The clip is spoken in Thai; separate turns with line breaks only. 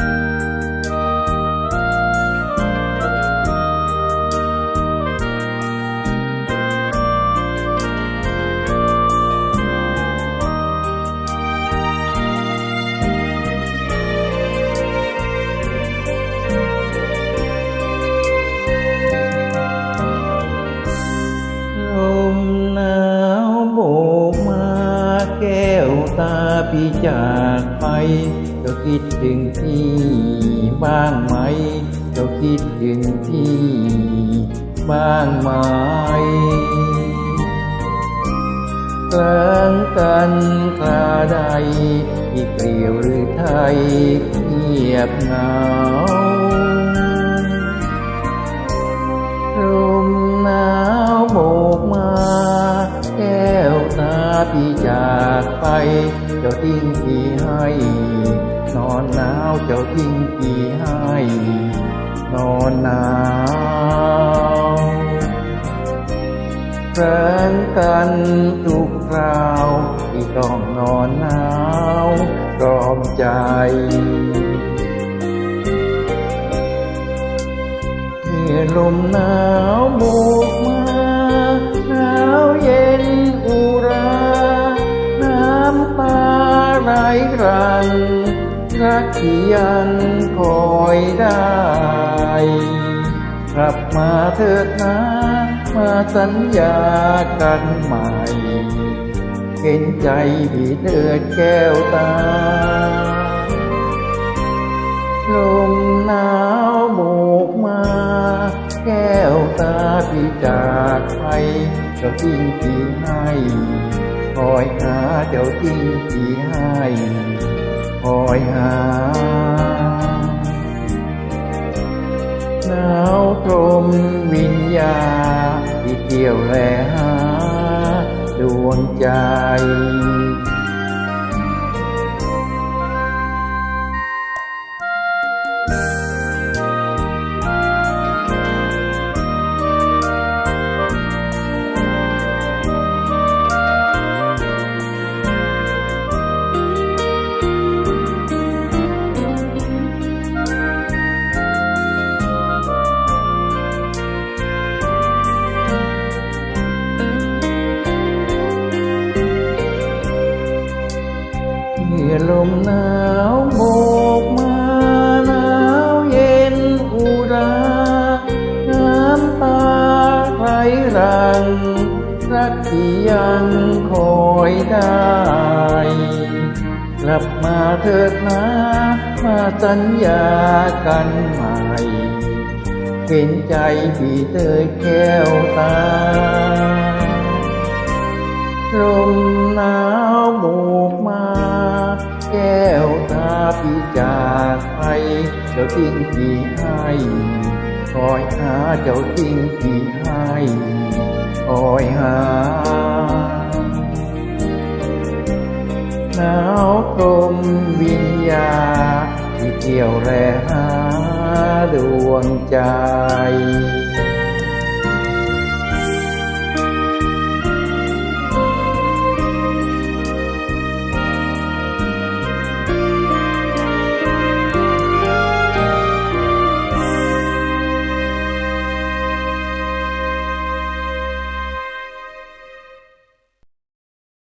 ล จากไปเจ้าคิดถึงพี่บ้างไหมเจ้าคิดถึงพี่บ้างไหมกลางกันคราใดที่เกลียวหรือไทยเงียบเหงาาวเจ้าทิ้งพี่ให้นอนหนาวแฟนกันทุกคราวที่ต้องนอนหนาวรอมใจเมื่อลมหนาวโบก รักที่ยังคอยได้ กลับมาเถิดนะมาสัญญากันใหม่ เห็นใจพี่เถิดแก้วตา ลมหนาวโบกมา แก้วตาพี่จากไปเจ้าทิ้งพี่ให้ คอยหาเจ้าทิ้งพี่ให้ คอยหา หนาวตรมวิญญาที่เที่ยวแลหา ดวงใจ มื่อลมหนาวโบกมาหนาวเย็นอุราน้ำตาไหลรัง รักที่ยังคอยได้ กลับมาเถิดนะมาสัญญากันใหม่ เห็นใจพี่เธอแก้วตาลมหนาวโบก แก้วตาพี่จากไปเจ้าทิ้งพี่ให้คอยหาเจ้าทิ้งพี่ให้คอยหาหนาวกลมวิญญาที่เที่ยวแลหาดวงใจ